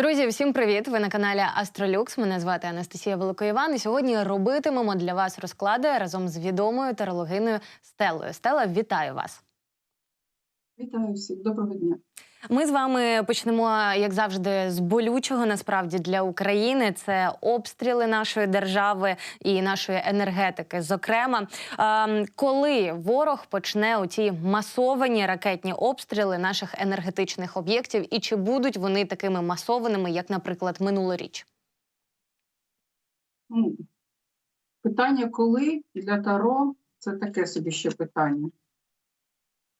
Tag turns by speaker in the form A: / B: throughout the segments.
A: Друзі, всім привіт! Ви на каналі Астролюкс. Мене звати Анастасія Великоїван. І сьогодні робитимемо для вас розклади разом з відомою тарологиною Стелою. Стела, вітаю вас!
B: Вітаю всіх, доброго дня.
A: Ми з вами почнемо, як завжди, з болючого насправді для України. Це обстріли нашої держави і нашої енергетики. Зокрема, Ем, коли ворог почне оці масовані ракетні обстріли наших енергетичних об'єктів, і чи будуть вони такими масованими, як, наприклад, минулоріч?
B: Ну, питання коли для Таро це таке собі ще питання.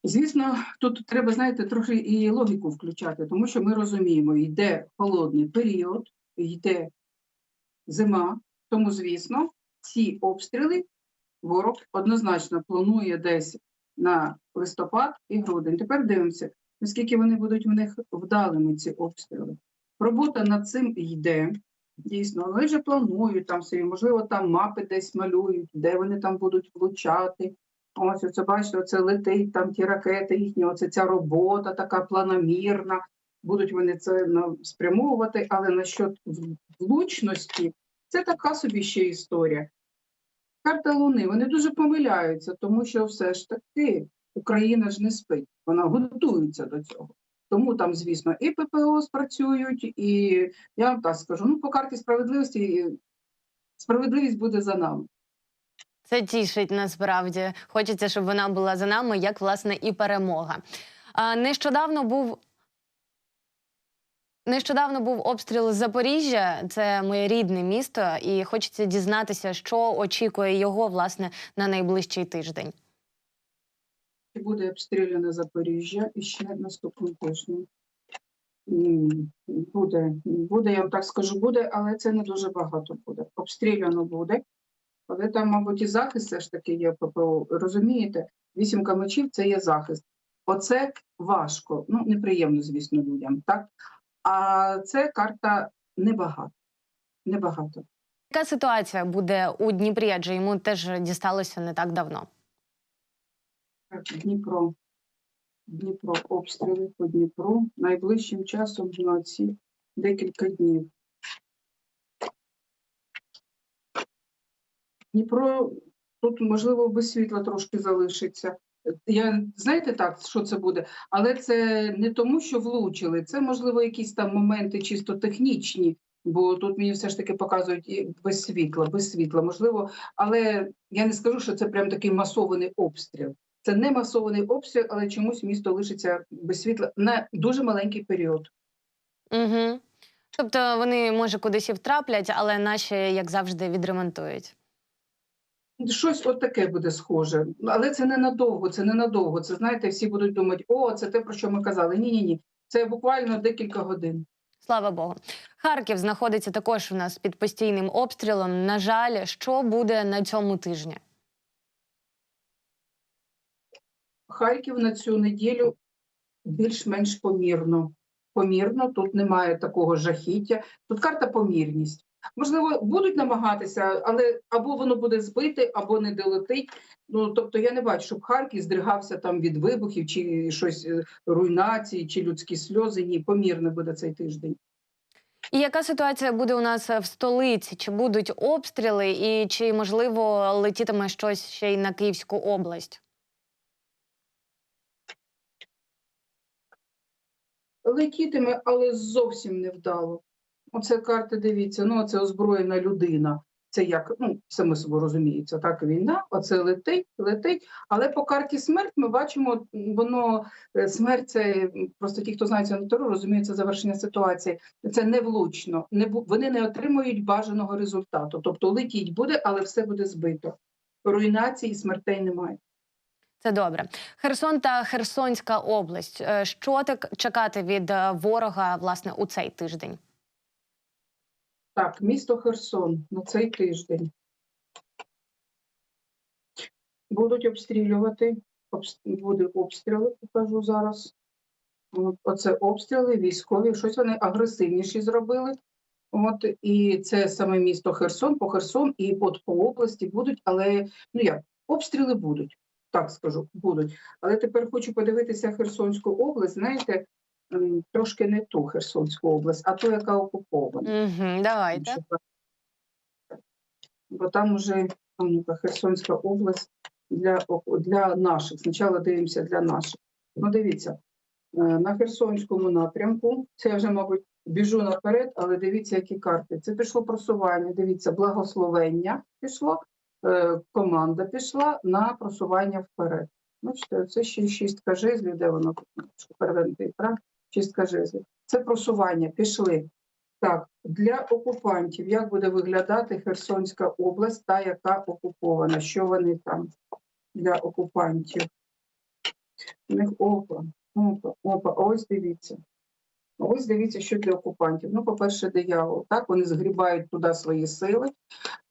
B: Звісно, тут треба, знаєте, трохи і логіку включати, тому що ми розуміємо, йде холодний період, йде зима, тому, звісно, ці обстріли ворог однозначно планує десь на листопад і грудень. Тепер дивимося, наскільки вони будуть в них вдалими, ці обстріли. Робота над цим йде. Дійсно, вони вже планують там собі, можливо, там мапи десь малюють, де вони там будуть влучати. Ось оце бачите, оце летить там ті ракети їхні, оце ця робота така планомірна. Будуть вони це ну, спрямовувати, але насчет влучності це така собі ще історія. Карта Луни, вони дуже помиляються, тому що все ж таки Україна ж не спить, вона готується до цього. Тому там, звісно, і ППО спрацюють, і я вам так скажу: ну, по карті справедливості справедливість буде за нами.
A: Це тішить насправді. Хочеться, щоб вона була за нами, як власне і перемога. А, нещодавно був. Нещодавно був обстріл Запоріжжя, це моє рідне місто, і хочеться дізнатися, що очікує його власне на найближчий тиждень.
B: Буде обстріляне Запоріжжя і ще наступним тижнем? М, Буде, буде, я вам так скажу, буде, але це не дуже багато буде. Обстріляно буде. Але там, мабуть, і захист все ж таки є ППО. Розумієте, вісімка мечів це є захист. Оце важко, ну неприємно, звісно, людям. Так? А це карта небагато. Небагато.
A: Яка ситуація буде у Дніпрі? Адже йому теж дісталося не так давно.
B: Дніпро. Дніпро, обстріли по Дніпру. Найближчим часом ці декілька днів. Дніпро тут, можливо, без світла трошки залишиться. Я знаєте так, що це буде, але це не тому, що влучили. Це можливо якісь там моменти чисто технічні, бо тут мені все ж таки показують без світла, без світла, можливо, але я не скажу, що це прям такий масований обстріл. Це не масований обстріл, але чомусь місто лишиться без світла на дуже маленький період.
A: Угу. Тобто вони може кудись і втраплять, але наші, як завжди, відремонтують.
B: Щось от таке буде схоже, але це ненадовго, це ненадовго. Це знаєте, всі будуть думати, о, це те, про що ми казали. Ні, ні, ні. Це буквально декілька годин.
A: Слава Богу. Харків знаходиться також у нас під постійним обстрілом. На жаль, що буде на цьому тижні?
B: Харків на цю неділю більш-менш помірно. Помірно, тут немає такого жахіття. Тут карта помірність. Можливо, будуть намагатися, але або воно буде збите, або не долетить. Ну тобто я не бачу, щоб Харків здригався там від вибухів, чи щось е, руйнації, чи людські сльози. Ні, помірно буде цей тиждень.
A: І яка ситуація буде у нас в столиці? Чи будуть обстріли, і чи можливо летітиме щось ще й на Київську область?
B: Летітиме, але зовсім невдало. Оце карта, дивіться, ну це озброєна людина. Це як, ну, саме собою розуміється, так війна, оце летить, летить. Але по карті смерть ми бачимо, воно е, смерть це просто ті, хто знається на Таро, розуміють це завершення ситуації. Це не влучно. Не вони не отримують бажаного результату. Тобто летіть буде, але все буде збито. Руйнації, смертей немає.
A: Це добре. Херсон та Херсонська область. Е, Що так чекати від е, ворога власне у цей тиждень?
B: Так, місто Херсон на цей тиждень. Будуть обстрілювати, обс- буде обстріли, покажу зараз. Оце обстріли, військові, щось вони агресивніші зробили. От, і це саме місто Херсон, по Херсон і от по області будуть, але ну як, обстріли будуть, так скажу, будуть. Але тепер хочу подивитися Херсонську область. Знаєте, трошки не ту Херсонську область, а ту, яка окупована.
A: Угу, давайте.
B: Бо там уже Херсонська область для, для наших. Спочатку дивимося для наших. Ну, дивіться, е, на Херсонському напрямку, це я вже, мабуть, біжу наперед, але дивіться, які карти. Це пішло просування, дивіться, благословення пішло, е, команда пішла на просування вперед. Бачите, це ще й шістка де воно тут? перевернутий екран, шістка жезлів. Це просування, пішли. Так, для окупантів, як буде виглядати Херсонська область, та яка окупована? Що вони там для окупантів? У них опа, опа, опа. Ось дивіться. Ось дивіться, що для окупантів. Ну, по-перше, диявол. Так, вони згрібають туди свої сили,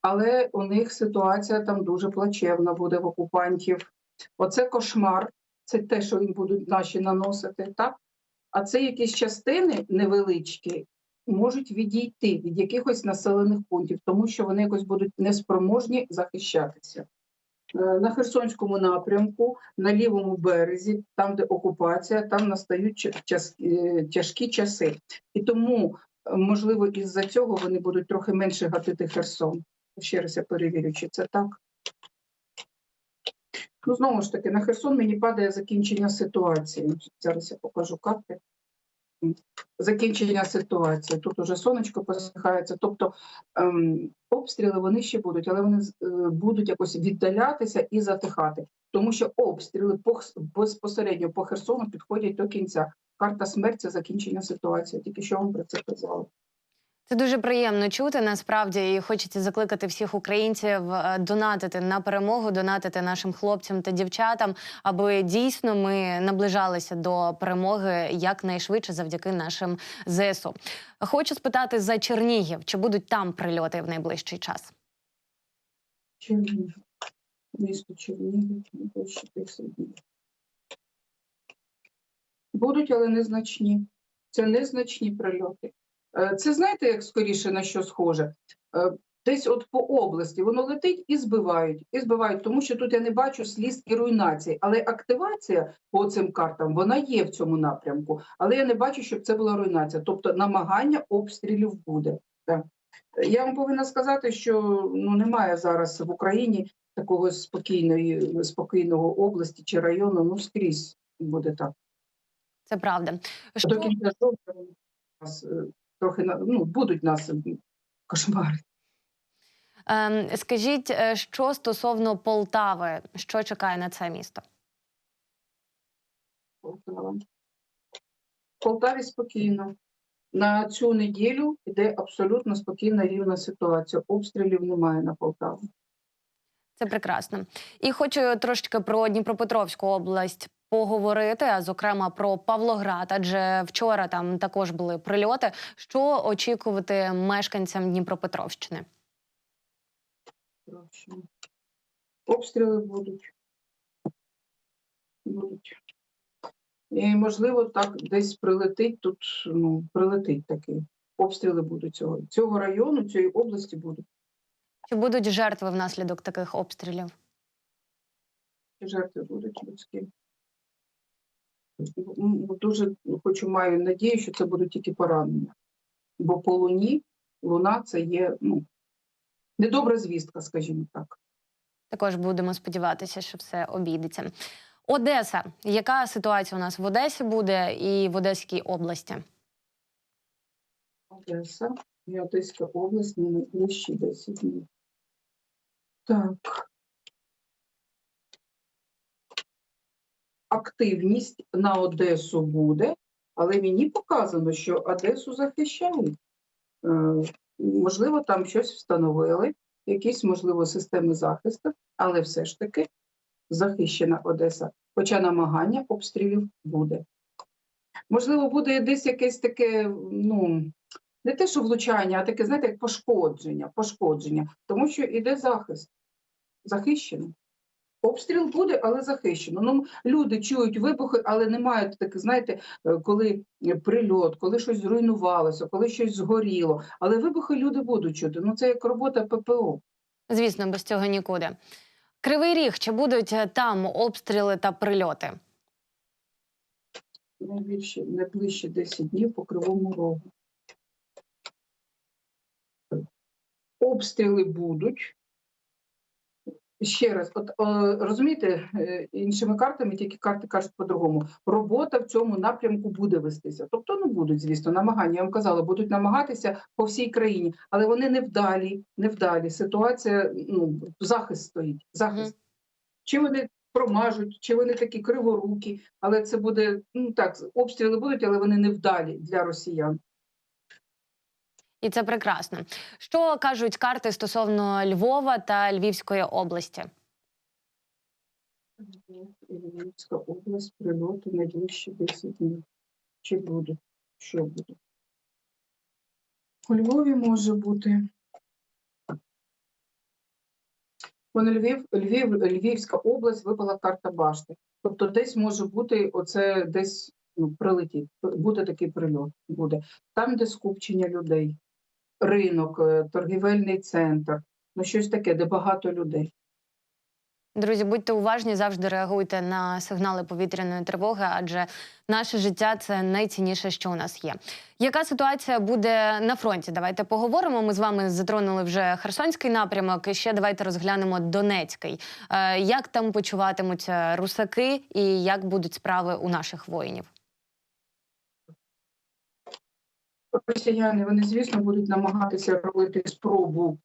B: але у них ситуація там дуже плачевна буде в окупантів. Оце кошмар, це те, що їм будуть наші наносити, так? А це якісь частини невеличкі, можуть відійти від якихось населених пунктів, тому що вони якось будуть неспроможні захищатися. Е, На Херсонському напрямку, на лівому березі, там, де окупація, там настають е, тяжкі часи. І тому, е, можливо, із-за цього вони будуть трохи менше гатити Херсон. Ще раз я перевірю, чи це так. Ну, знову ж таки, на Херсон мені падає закінчення ситуації. Зараз я покажу карти закінчення ситуації. Тут уже сонечко посихається. Тобто ем, обстріли вони ще будуть, але вони е, будуть якось віддалятися і затихати, тому що обстріли по, безпосередньо по Херсону підходять до кінця. Карта смерть це закінчення ситуації. Тільки що вам про це казали.
A: Це дуже приємно чути. Насправді і хочеться закликати всіх українців е, донатити на перемогу, донатити нашим хлопцям та дівчатам, аби дійсно ми наближалися до перемоги якнайшвидше завдяки нашим ЗСУ. Хочу спитати за Чернігів, чи будуть там прильоти в найближчий час?
B: Чернігів. Місто Чернігів, найближчі 10 днів. Будуть, але незначні. Це незначні прильоти. Е, Це знаєте, як скоріше на що схоже? Е, Десь от по області воно летить і збивають, і збивають, тому що тут я не бачу сліз і руйнації. Але активація по цим картам вона є в цьому напрямку. Але я не бачу, щоб це була руйнація. Тобто намагання обстрілів буде. Так. Я вам повинна сказати, що ну немає зараз в Україні такого спокійної, спокійного області чи району. Ну скрізь буде так.
A: Це правда.
B: До кінця жовтня е, трохи ну, будуть нас кошмари.
A: ем, скажіть, е, що стосовно Полтави, що чекає на це місто?
B: Полтава. В Полтаві спокійно. На цю неділю йде абсолютно спокійна рівна ситуація. Обстрілів немає на Полтаву.
A: Це прекрасно. І хочу трошечки про Дніпропетровську область поговорити, а зокрема про Павлоград, адже вчора там також були прильоти. Що очікувати мешканцям Дніпропетровщини?
B: Обстріли будуть. Будуть. І, можливо, так десь прилетить тут, ну, прилетить таки. Обстріли будуть цього. Цього району, цієї області будуть.
A: Чи будуть жертви внаслідок таких обстрілів?
B: Жертви будуть людські. Дуже хочу маю надію, що це будуть тільки поранення. Бо по луні луна це є ну, недобра звістка, скажімо так.
A: Також будемо сподіватися, що все обійдеться. Одеса. Яка ситуація у нас в Одесі буде і в Одеській області?
B: Одеса і Одеська область на найближчі 10 днів. Так. Активність на Одесу буде, але мені показано, що Одесу захищають. Е, можливо, там щось встановили, якісь, можливо, системи захисту, але все ж таки захищена Одеса. Хоча намагання обстрілів буде. Можливо, буде десь якесь таке, ну, не те, що влучання, а таке, знаєте, як пошкодження, пошкодження, тому що іде захист, захищено. Обстріл буде, але захищено. Ну, люди чують вибухи, але не мають таких, знаєте, е, коли прильот, коли щось зруйнувалося, коли щось згоріло. Але вибухи люди будуть чути. Ну, це як робота ППО.
A: Звісно, без цього нікуди. Кривий ріг, чи будуть е, там обстріли та прильоти?
B: найбільше, найближче 10 днів по Кривому Рогу. Обстріли будуть. Ще раз, от е, розумієте, е, іншими картами, тільки карти кажуть по-другому. Робота в цьому напрямку буде вестися. Тобто, ну будуть, звісно, намагання. Я вам казала, будуть намагатися по всій країні, але вони невдалі, невдалі. Ситуація, ну, захист стоїть. Захист. Чи вони промажуть, чи вони такі криворукі, але це буде ну так, обстріли будуть, але вони невдалі для росіян.
A: І це прекрасно. Що кажуть карти стосовно Львова та Львівської області?
B: Львівська область, прильоти найближчі 10 днів. Чи буде? Що буде? У Львові може бути. Вон Львів, Львів, Львівська область випала карта башти. Тобто десь може бути оце десь ну, прилетіть, буде такий прильот. Буде. Там, де скупчення людей, ринок, е, торгівельний центр, ну щось таке, де багато людей.
A: Друзі, будьте уважні, завжди реагуйте на сигнали повітряної тривоги, адже наше життя це найцінніше, що у нас є. Яка ситуація буде на фронті? Давайте поговоримо. Ми з вами затронули вже Херсонський напрямок. І ще давайте розглянемо Донецький. Е, Як там почуватимуться русаки, і як будуть справи у наших воїнів?
B: Росіяни, вони, звісно, будуть намагатися робити спробу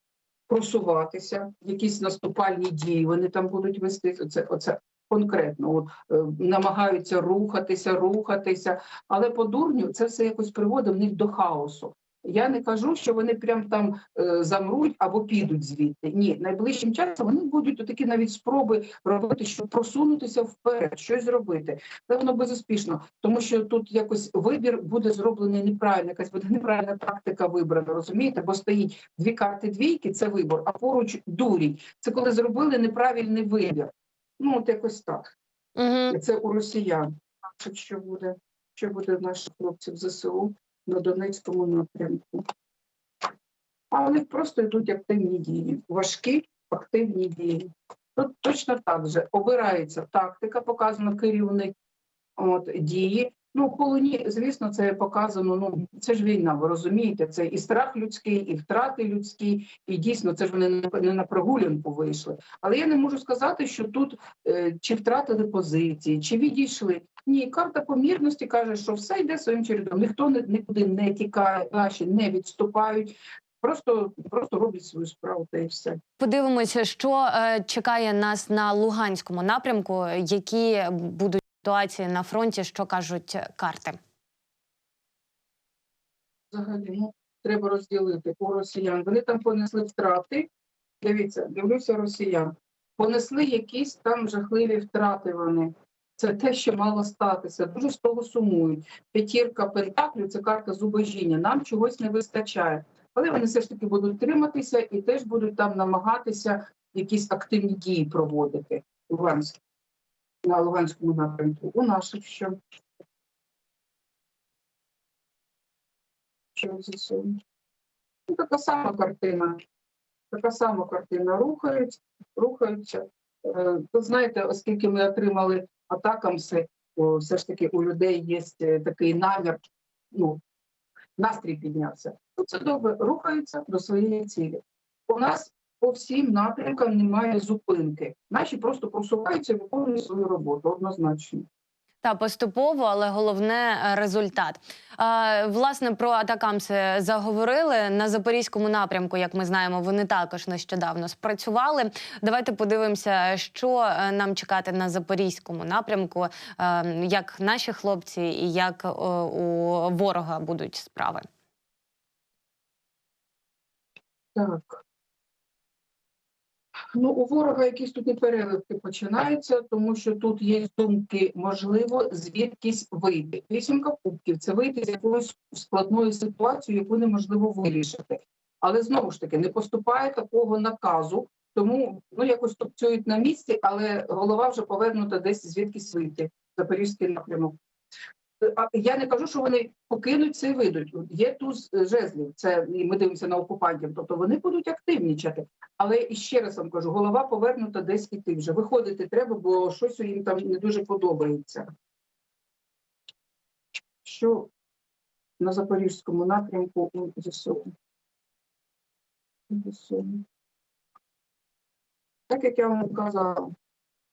B: просуватися, якісь наступальні дії. Вони там будуть вести оце, оце конкретно. От, е, намагаються рухатися, рухатися, але по дурню це все якось приводить в них до хаосу. Я не кажу, що вони прям там е, замруть або підуть звідти. Ні, найближчим часом вони будуть такі навіть спроби робити, щоб просунутися вперед, щось зробити. Але воно безуспішно, тому що тут якось вибір буде зроблений неправильно, якась буде неправильна тактика вибрана, розумієте? Бо стоїть дві карти двійки, це вибор, а поруч дурінь. Це коли зробили неправильний вибір. Ну, от якось так.
A: Угу.
B: Це у росіян. Що- Що буде, що буде в наших хлопців ЗСУ на Донецькому напрямку? А них просто йдуть активні дії, важкі активні дії. Тут точно так же обирається тактика, показано керівник от, дії. Ну, в полоні, звісно, це показано. Ну це ж війна, ви розумієте, це і страх людський, і втрати людські, і дійсно це ж вони не- на прогулянку вийшли. Але я не можу сказати, що тут е, чи втратили позиції, чи відійшли. Ні, карта помірності каже, що все йде своїм чередом. Ніхто не- нікуди не тікає, наші не відступають, просто, просто роблять свою справу та і все.
A: Подивимося, що е, чекає нас на Луганському напрямку, які будуть ситуації на фронті, що кажуть карти.
B: Взагалі, ну, треба розділити у росіян. Вони там понесли втрати. Дивіться, дивлюся росіян. Понесли якісь там жахливі втрати вони. Це те, що мало статися. Дуже з того сумують. П'ятірка пентаклів це карта зубожіння. Нам чогось не вистачає. Але вони все ж таки будуть триматися і теж будуть там намагатися якісь активні дії проводити. Луганськ. На Луганському напрямку. У? Що ЗСУ? Ну, така сама картина. Така сама картина. Рухають, рухаються. Е, Тут знаєте, оскільки ми отримали атакамси, то все ж таки у людей є е, такий намір, ну, настрій піднявся. Ну, це добре, рухаються до своєї цілі. У нас по всім напрямкам немає зупинки. Наші просто просуваються і виконують свою роботу однозначно.
A: Та поступово, але головне е, результат. Е, власне, про атакамси заговорили на запорізькому напрямку. Як ми знаємо, вони також нещодавно спрацювали. Давайте подивимося, що е, нам чекати на запорізькому напрямку, е, як наші хлопці і як у ворога будуть справи.
B: Так. Ну, у ворога якісь тут непереливки починаються, тому що тут є думки, можливо, звідкись вийти. Вісімка кубків це вийти з якоїсь складної ситуації, яку неможливо вирішити. Але знову ж таки не поступає такого наказу, тому ну якось топцюють на місці, але голова вже повернута десь звідкись вийти. Запорізький напрямок. Я не кажу, що вони покинуть це і вийдуть. Є туз е, жезлів, це ми дивимося на окупантів, тобто вони будуть активнічати. Але і ще раз вам кажу, голова повернута десь іти вже. Виходити треба, бо щось їм там не дуже подобається. що на Запорізькому напрямку. У ЗСУ. Так як я вам казала,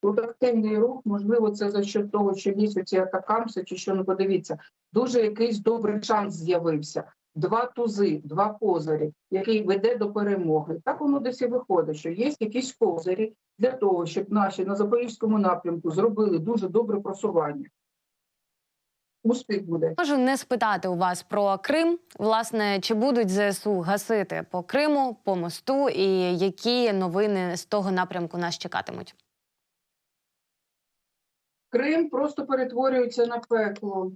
B: тут активний рух, можливо, це за счет того, що є оці атакамси, чи що, ну подивіться, дуже якийсь добрий шанс з'явився. Два тузи, два козирі, який веде до перемоги. Так воно десь і виходить, що є якісь козирі для того, щоб наші на Запорізькому напрямку зробили дуже добре просування. Успіх буде.
A: Можу не спитати у вас про Крим. Власне, чи будуть ЗСУ гасити по Криму, по мосту, і які новини з того напрямку нас чекатимуть?
B: Крим просто перетворюється на пекло.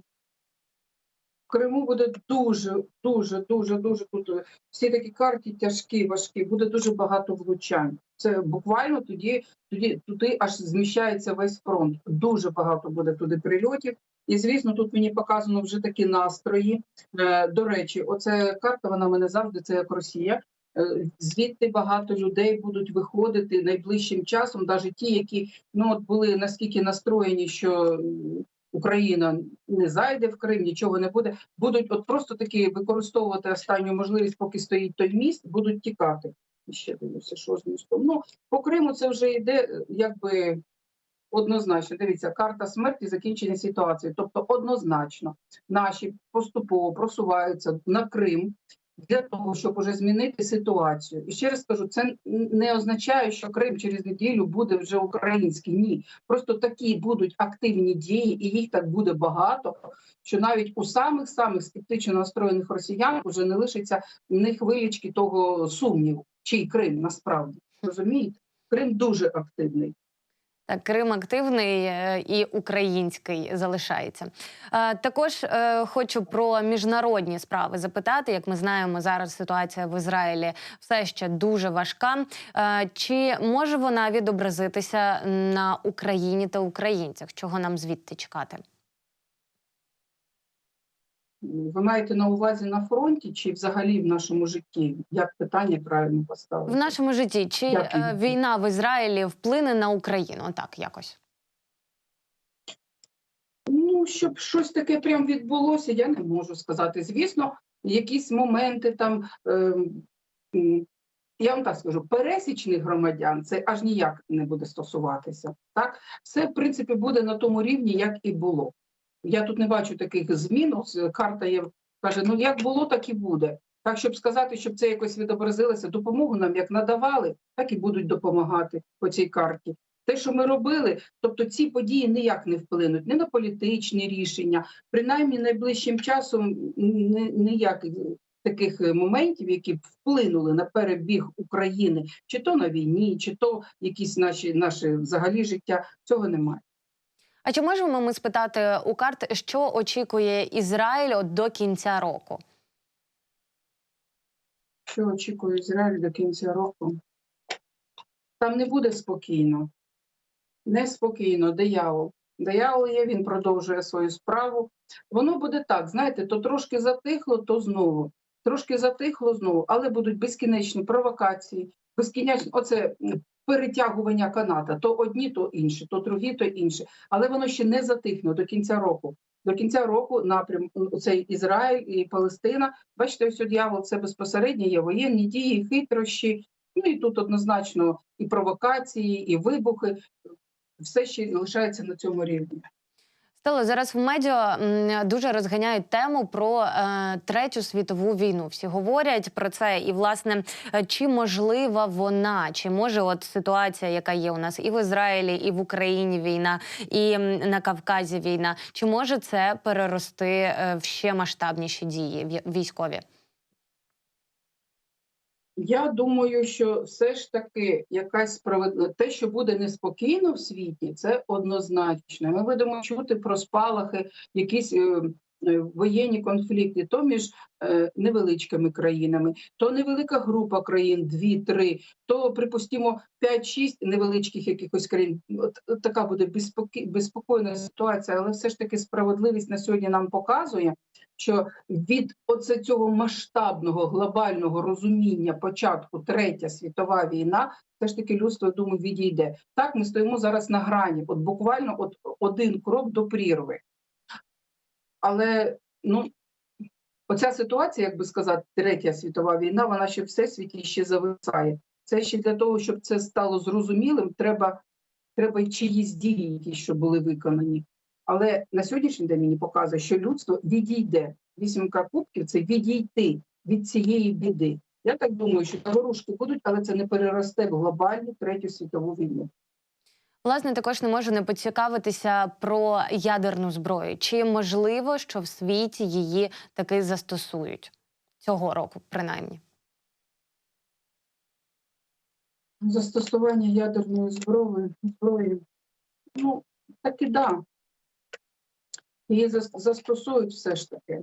B: В Криму буде дуже, дуже, дуже, дуже тут е, всі такі карти тяжкі, важкі, буде дуже багато влучань. Це буквально тоді, тоді туди аж зміщається весь фронт. Дуже багато буде туди прильотів. І звісно, тут мені показано вже такі настрої. Е, до речі, оця карта вона мене завжди це як Росія. Е, Звідти багато людей будуть виходити найближчим часом, навіть ті, які ну от були наскільки настроєні, що Україна не зайде в Крим, нічого не буде. Будуть от просто таки використовувати останню можливість, поки стоїть той міст, будуть тікати. І Ще дивлюся, що з містом. Ну по Криму це вже йде е, якби однозначно. Дивіться, карта смерті закінчення ситуації. Тобто, однозначно, наші поступово просуваються на Крим для того, щоб уже змінити ситуацію. І ще раз кажу, це не означає, що Крим через неділю буде вже український. Ні, просто такі будуть активні дії, і їх так буде багато. Що навіть у самих самих скептично настроєних росіян вже не лишиться не хвилічки того сумніву, чий Крим насправді розумієте? Крим дуже активний.
A: Так, Крим активний е, і український залишається. Е, Також е, хочу про міжнародні справи запитати. Як ми знаємо, зараз ситуація в Ізраїлі все ще дуже важка. Чи може вона відобразитися на Україні та українцях? Чого нам звідти чекати?
B: Ви маєте на увазі на фронті чи взагалі в нашому житті? Як питання правильно поставити?
A: В нашому житті чи
B: Як
A: е, війна в Ізраїлі вплине на Україну? Так, якось.
B: Ну, щоб щось таке прям відбулося, я не можу сказати. Звісно, якісь моменти там. м, я вам так скажу, пересічних громадян це аж ніяк не буде стосуватися. Так, все в принципі буде на тому рівні, як і було. Я тут не бачу таких змін. Ось карта є каже: ну як було, так і буде. Так, щоб сказати, щоб це якось відобразилося, допомогу нам як надавали, так і будуть допомагати по цій карті. Те, що ми робили, тобто ці події ніяк не вплинуть ні на політичні рішення, принаймні найближчим часом ніяких таких е, моментів, які б вплинули на перебіг України, чи то на війні, чи то якісь наші наші взагалі життя, цього немає.
A: А чи можемо ми спитати у карт, що очікує Ізраїль до кінця року?
B: Що очікує Ізраїль до кінця року? Там не буде спокійно. Неспокійно, диявол. Диявол є, він продовжує свою справу. Воно буде так, знаєте, то трошки затихло, то знову. Трошки затихло знову, але будуть безкінечні провокації, безкінечні, оце перетягування каната, то одні, то інші, то другі, то інші. Але воно ще не затихне до кінця року. До кінця року напрям цей Ізраїль і Палестина. Бачите, ось дьявол це безпосередньо є воєнні дії, хитрощі. Ну і тут однозначно і провокації, і вибухи. Все ще лишається на цьому рівні.
A: Стело, зараз в медіа дуже розганяють тему про е, третю світову війну. Всі говорять про це, і власне, е, чи можлива вона, чи може от ситуація, яка є у нас і в Ізраїлі, і в Україні війна, і на Кавказі війна, чи може це перерости е, в ще масштабніші дії ві- військові?
B: Я думаю, що все ж таки якась справедливо те, що буде неспокійно в світі, це однозначно. Ми будемо чути про спалахи, якісь е, е, воєнні конфлікти, то між е, невеличкими країнами, то невелика група країн, дві-три, то припустимо 5-6 невеличких якихось країн. От, така буде безпоки- безпокійна ситуація, але все ж таки справедливість на сьогодні нам показує, що від оце цього масштабного глобального розуміння початку третя світова війна, все ж таки людство я думаю, відійде. Так, ми стоїмо зараз на грані, от буквально от один крок до прірви. Але ну, оця ситуація, як би сказати, третя світова війна, вона ще в всесвіті ще зависає. Це ще для того, щоб це стало зрозумілим, треба, треба чиїсь дії, які щоб були виконані. Але на сьогоднішній день мені показує, що людство відійде. Вісімка кубків це відійти від цієї біди. Я так думаю, що заворушки будуть, але це не переросте в глобальну третю світову війну.
A: Власне, також не можу не поцікавитися про ядерну зброю. Чи можливо, що в світі її таки застосують цього року, принаймні?
B: Застосування ядерної зброї, зброї ну, так і да. Її зас- застосують все ж таки.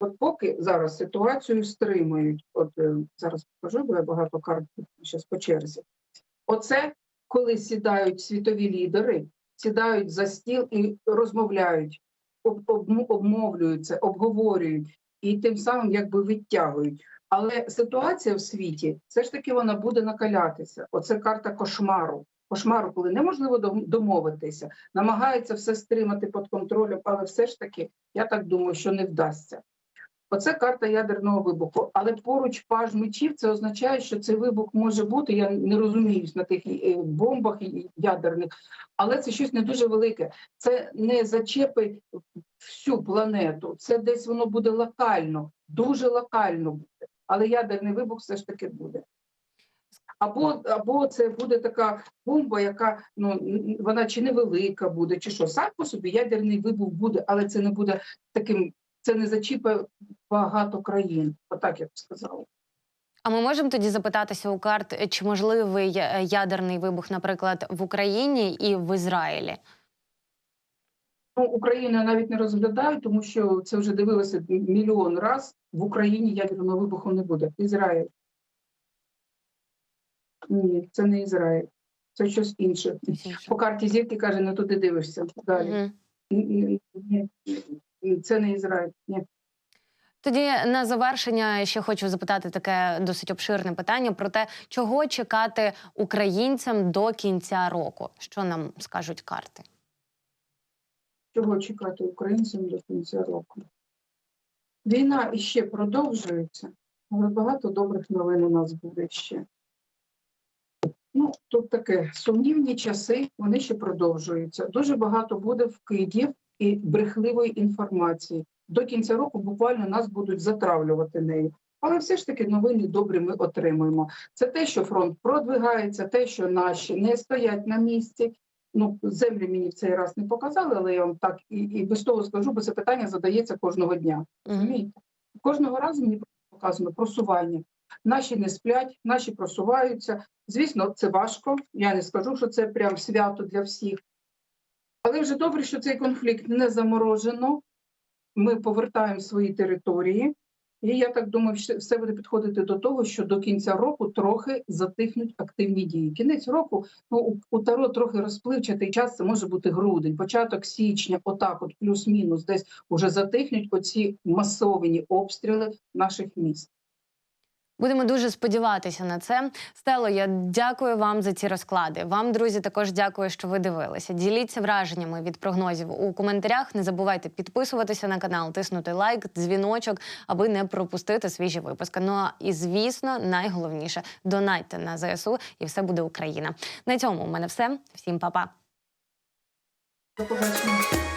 B: От поки зараз ситуацію стримують, от е, зараз покажу, бо я багато карт зараз по черзі. Оце коли сідають світові лідери, сідають за стіл і розмовляють, об, обм- обмовлюються, обговорюють і тим самим якби відтягують. Але ситуація в світі все ж таки вона буде накалятися. Оце карта кошмару. Кошмару, коли неможливо домовитися, намагаються все стримати під контролем, але все ж таки, я так думаю, що не вдасться. Оце карта ядерного вибуху. Але поруч паж мечів це означає, що цей вибух може бути. Я не розуміюсь на тих е, бомбах ядерних, але це щось не дуже велике. Це не зачепить всю планету. Це десь воно буде локально, дуже локально буде. Але ядерний вибух все ж таки буде. Або, або це буде така бомба, яка ну вона чи невелика буде, чи що сам по собі ядерний вибух буде, але це не буде таким, це не зачіпає багато країн. Отак я б сказала.
A: А ми можемо тоді запитатися у карт, чи можливий е, ядерний вибух, наприклад, в Україні і в Ізраїлі?
B: Ну, Україну навіть не розглядаю, тому що це вже дивилося мільйон раз. В Україні ядерного вибуху не буде. Ізраїль. Ні, це не Ізраїль. Це щось інше. По карті зірки каже, не туди дивишся. Далі. Ні, ні, ні, Це не Ізраїль. Ні.
A: Тоді на завершення ще хочу запитати таке досить обширне питання про те, чого чекати українцям до кінця року. Що нам скажуть карти?
B: Чого чекати українцям до кінця року? Війна іще продовжується, але багато добрих новин у нас буде ще. Ну, тут таке сумнівні часи, вони ще продовжуються. Дуже багато буде вкидів і брехливої інформації. До кінця року буквально нас будуть затравлювати нею. Але все ж таки новини добрі ми отримуємо. Це те, що фронт продвигається, те, що наші не стоять на місці. Ну, землі мені в цей раз не показали, але я вам так і, і без того скажу, бо це питання задається кожного дня.
A: Мгм.
B: Розумієте? Кожного разу мені показано просування. Наші не сплять, наші просуваються. Звісно, це важко. Я не скажу, що це прям свято для всіх. Але вже добре, що цей конфлікт не заморожено. Ми повертаємо свої території. І я так думаю, що все буде підходити до того, що до кінця року трохи затихнуть активні дії. Кінець року ну, у, Таро трохи розпливчатий час, це може бути грудень, початок січня, отак, от плюс-мінус, десь уже затихнуть оці масовані обстріли наших міст.
A: Будемо дуже сподіватися на це. Стело, я дякую вам за ці розклади. Вам, друзі, також дякую, що ви дивилися. Діліться враженнями від прогнозів у коментарях. Не забувайте підписуватися на канал, тиснути лайк, дзвіночок, аби не пропустити свіжі випуски. Ну а і звісно, найголовніше донайте на ЗСУ, і все буде Україна. На цьому у мене все. Всім па-па.
B: До побачення.